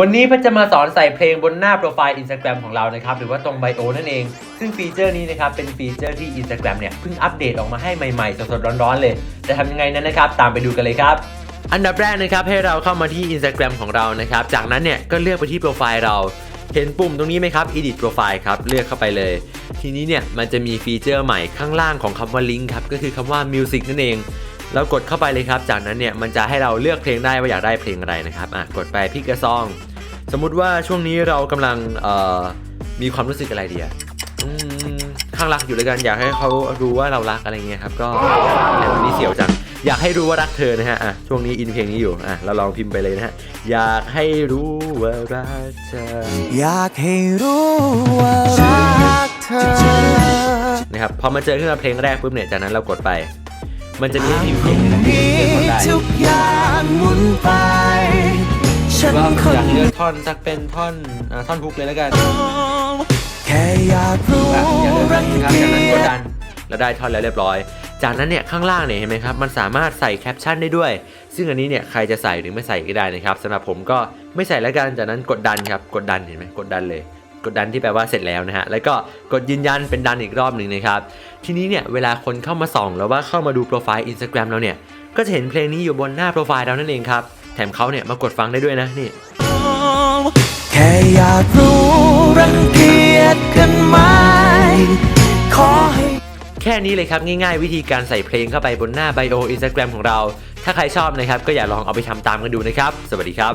วันนี้เพันจะมาสอนใส่เพลงบนหน้าโปรไฟล์ Instagram ของเรานะครับ หรือว่าตรงไบโอนั่นเอง ซึ่งฟีเจอร์นี้นะครับ เป็นฟีเจอร์ที่ Instagram เนี่ยเพิ่งอัปเดตออกมาให้ใหม่ๆ สดๆ ร้อนๆ เลย จะทำยังไงนั้นนะครับ ตามไปดูกันเลยครับอันดับแรกนะครับให้เราเข้ามาที่ Instagram ของเรานะครับ จากนั้นเนี่ยก็เลือกไปที่โปรไฟล์เรา เห็นปุ่มตรงนี้ไหมครับ edit profile ครับ เลือกเข้าไปเลย ทีนี้เนี่ยมันจะมีฟีเจอร์ใหม่ข้างล่างของคำว่า link ครับ ก็คือคำว่า music นั่นเอง แล้วกดเข้าไปเลยครับ จากนั้นเนี่ยมันจะให้เราเลือกเพลงได้ว่าอยากได้เพลงอะไรนะครับอะกดไปพิกกระซอง สมมุติว่าช่วงนี้เรากำลังเอ่อมีความรู้สึกอะไรดีอะอืมข้างรักอยู่ด้วยกันอยากให้เขารู้ว่าเรารักอะไรเงี้ยครับก็ในวันนี้เสียวจังอยากให้รู้ว่ารักเธอนะฮะอะช่วงนี้อินเพลงนี้อยู่อะเราลองพิมพ์ไปเลยนะฮะอยากให้รู้ว่ารักเธออยากให้รู้ว่ารักเธอนะครับพอมาเจอขึ้นมาเพลงแรกปุ๊บเนี่ยจากนั้นเรากดไป มันจะมีให้พิมพ์เพลงนะนี้กดได้ทุกอย่างหมุนไป ฉันว่าคนอยากเลือกท่อนสักเป็นท่อนอ่าท่อนฮุกเลยแล้วกันแค่อยากรู้อะอย่าเลือกรันะงครับเกีจากนั้นกดยดัจนแล้วได้ท่อนแล้วเรียบร้อย จากนั้นเนี่ยข้างล่างเนี่ยเห็นไหมครับมันสามารถใส่แคปชั่นได้ด้วย ซึ่งอันนี้เนี่ยใครจะใส่หรือไม่ใส่ก็ได้นะครับสำหรับผมก็ไม่ใส่แล้วกันจากนั้นกดดันครับกดดันเห็นไหมกดดันเลย กดดันที่แปลว่าเสร็จแล้วนะฮะแล้วก็กดยืนยันเป็นดันอีกรอบหนึ่งนะครับทีนี้เนี่ยเวลาคนเข้ามาส่องแล้วว่าเข้ามาดูโปรไฟล์ Instagram เราเนี่ยก็จะเห็นเพลงนี้อยู่บนหน้าโปรไฟล์เรานั่นเองครับแถมเขาเนี่ยมากดฟังได้ด้วยนะนี่แค่อยากรู้รังเกียจกันไหมขอให้แค่นี้เลยครับง่ายๆ วิธีการใส่เพลงเข้าไปบนหน้าไบโออินสตาแกรมของเรา ถ้าใครชอบนะครับ ก็อย่าลองเอาไปทำตามกันดูนะครับ สวัสดีครับ